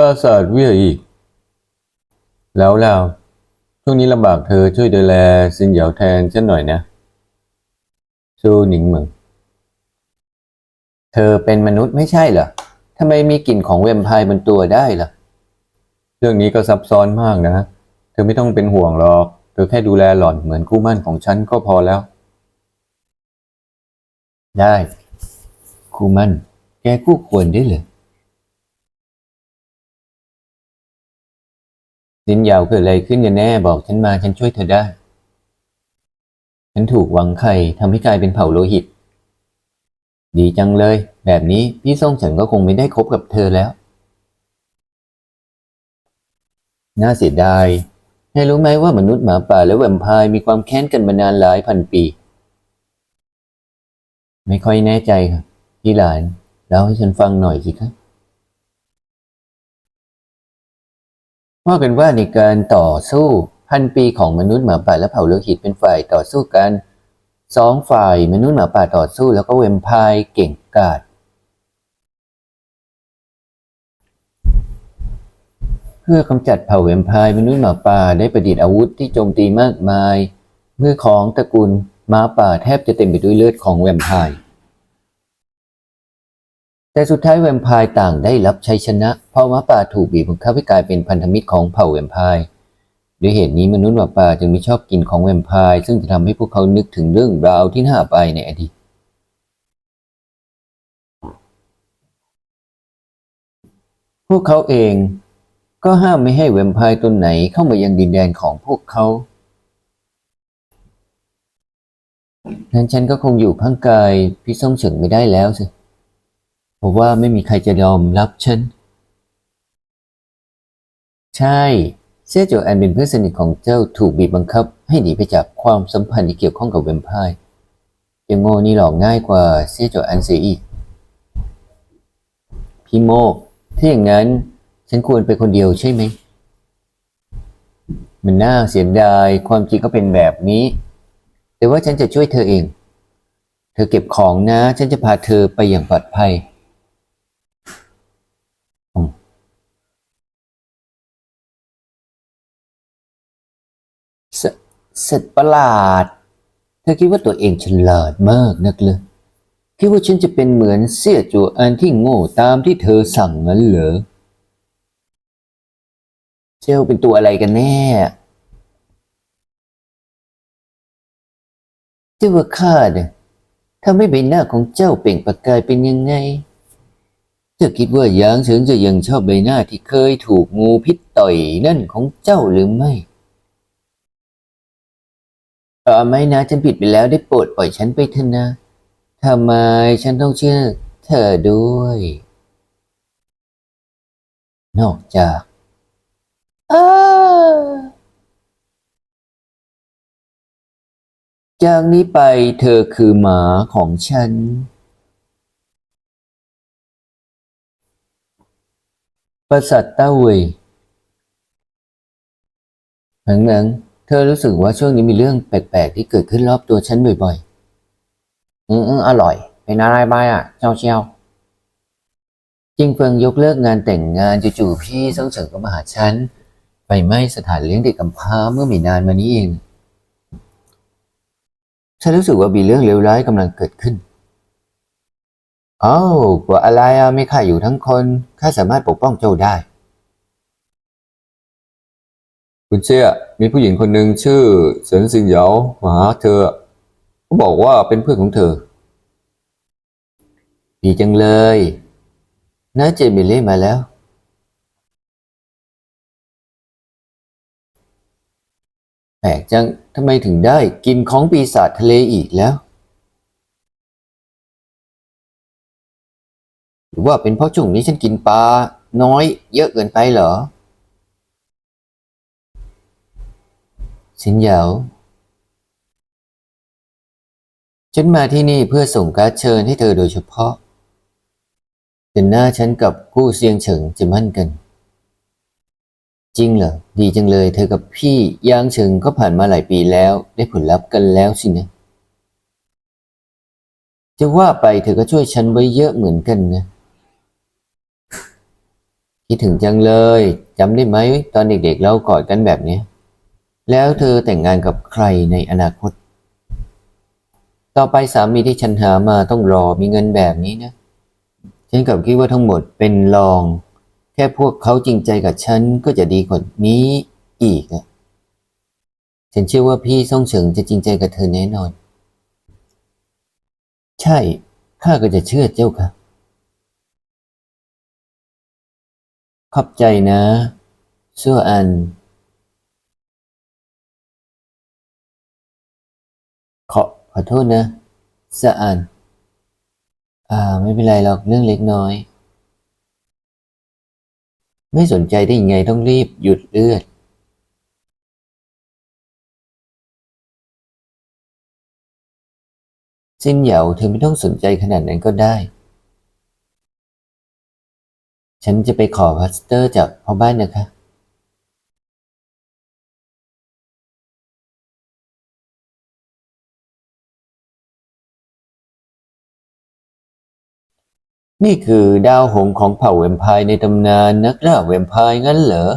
ปราสาทเวียอีก แล้วแล้วช่วงนี้ลำบากเธอช่วยดูแลซินเหยาแทนฉันหน่อยนะชูหนิงเหมิงเธอเป็นมนุษย์ไม่ใช่เหรอทำไมมีกลิ่นของแวมไพร์บนตัวได้ล่ะ เรื่องนี้ก็ซับซ้อนมากนะ เธอไม่ต้องเป็นห่วงหรอก เธอแค่ดูแลหล่อนเหมือนคู่มั่นของฉันก็พอแล้ว ได้ครูมันแกคู่ควรได้เลย สินยาวเกิดอะไรขึ้นกันแน่บอกฉันมาฉันช่วยเธอได้ ฉันถูกหวังไข่ทำให้กลายเป็นเผ่าโลหิต ดีจังเลย แบบนี้พี่ส่งฉันก็คงไม่ได้คบกับเธอแล้ว น่าเสียดายให้รู้ไหมว่ามนุษย์หมาป่าและแวมไพร์มีความแค้นกันมานานหลายพันปี ไม่ค่อยแน่ใจครับพี่หลานเล่าให้ฉันฟังหน่อยสิครับ ว่ากันว่าในการต่อสู้พันปีของมนุษย์หมาป่าและเผ่าโลหิตเป็นฝ่ายต่อสู้กันสองฝ่ายมนุษย์หมาป่าต่อสู้แล้วก็แวมไพร์เก่งกาจเพื่อกำจัดเผ่าแวมไพร์มนุษย์หมาป่าได้ประดิษฐ์อาวุธที่โจมตีมากมาย เมื่อของตระกูลหมาป่าแทบจะเต็มไปด้วยเลือดของแวมไพร์ แต่สุดท้ายแวมไพร์ต่างได้รับชัยชนะ เพราะหมาป่าถูกบีบบังคับให้กลายเป็นพันธมิตรของเผ่าแวมไพร์ด้วยเหตุนี้มนุษย์หมาป่าจึงไม่ชอบกินของแวมไพร์ซึ่งจะทำให้พวกเขานึกถึงเรื่องราวที่น่าไปในอดีตพวกเขาเองก็ห้ามไม่ให้แวมไพร์ตนไหนเข้ามายังดินแดนของพวกเขานั้นฉันก็คงอยู่ข้างกายพี่ส้มเฉิงไม่ได้แล้วสิ เพราะว่าไม่มีใครจะยอมรับฉัน ใช่เซียโจแอนเป็นเพื่อนสนิทของเจ้าถูกบีบบังคับ ให้หนีไปจากความสัมพันธ์ที่เกี่ยวข้องกับแวมไพร์ยังโง่นี่หลอกง่ายกว่าเซียโจแอนเสียอีก พี่โมกถ้าอย่างนั้นฉันควรไปคนเดียวใช่ไหม มันน่าเสียดายความจริงก็เป็นแบบนี้ แต่ว่าฉันจะช่วยเธอเอง เธอเก็บของนะ ฉันจะพาเธอไปอย่างปลอดภัย สสัตว์ประหลาด เธอคิดว่าตัวเองฉลาดมากนักเลยคิดว่าฉันจะเป็นเหมือนเสี่ยจูอันที่โง่ตามที่เธอสั่งงั้นเหรอ เจ้าเป็นตัวอะไรกันแน่ เจ้าว่าข้าเนี่ยทำให้ใบหน้าของเจ้าเปล่งประกายเป็นยังไง เจ้าคิดว่ายางเฉิงจะยังชอบใบหน้าที่เคยถูกงูพิษต่อยนั่นของเจ้าหรือไม่ เออไม่นะฉันผิดไปแล้วได้โปรดปล่อยฉันไปเถอะนะทำไมฉันต้องเชื่อเธอด้วย นอกจากเออจากนี้ไปเธอคือหมาของฉัน ประสาทเต้าเวยหนังๆ เธอรู้สึกว่าช่วงนี้มีเรื่องแปลกๆที่เกิดขึ้นรอบตัวฉันบ่อยๆ อืมอืมอร่อย เป็นอะไรไปอะ เจ้าเชียวจิงเฟิงยกเลิกงานแต่งงานจู่ๆพี่ซ่งเฉิงก็มาหาฉันไฟไหม้สถานเลี้ยงเด็กกำพร้าเมื่อไม่นานมานี้เอง ฉันรู้สึกว่ามีเรื่องเลวร้ายกำลังเกิดขึ้นอ้าวกว่าอะไรอะไม่ข้าอยู่ทั้งคนข้าสามารถปกป้องเจ้าได้ คุณเชี่ย มีผู้หญิงคนหนึ่งชื่อเฉินซินเหยามาหาเธอเขาบอกว่าเป็นเพื่อนของเธอ ดีจังเลยน้าเจมิเล่มาแล้ว แปลกจังทำไมถึงได้กินของปีศาจทะเลอีกแล้ว หรือว่าเป็นเพราะช่วงนี้ฉันกินปลาน้อยเยอะเกินไปเหรอ สินเหยาฉันมาที่นี่เพื่อส่งการ์ดเชิญให้เธอโดยเฉพาะเป็นหน้าฉันกับกู้เซียงเฉิงจะมั่นกัน จริงเหรอ ดีจังเลย เธอกับพี่ยางเฉิงก็ผ่านมาหลายปีแล้ว ได้ผลลัพธ์กันแล้วสินะ จะว่าไปเธอก็ช่วยฉันไว้เยอะเหมือนกันนะคิดถึงจังเลยจำได้ไหม ตอนเด็กๆเรากอดกันแบบนี้ แล้วเธอแต่งงานกับใครในอนาคต ต่อไปสามีที่ฉันหามาต้องรอมีเงินแบบนี้นะ ฉันกับคิดว่าทั้งหมดเป็นลอง แค่พวกเขาจริงใจกับฉันก็จะดีกว่านี้อีกอะฉันเชื่อว่าพี่ซ่องเฉิงจะจริงใจกับเธอแน่นอน ใช่ ข้าก็จะเชื่อเจ้าค่ะ ขอบใจนะชั่วอัน ขอขอโทษนะสะอันอ่า ไม่เป็นไรหรอกเรื่องเล็กน้อย ไม่สนใจได้ยังไงต้องรีบหยุดเลือด สิ้นเหยาเธอไม่ต้องสนใจขนาดนั้นก็ได้ ฉันจะไปขอพลาสเตอร์จากพ่อบ้านนะคะ นี่คือดาวหงส์ของเผ่าแวมไพร์ในตำนานนักล่าแวมไพร์งั้นเหรอ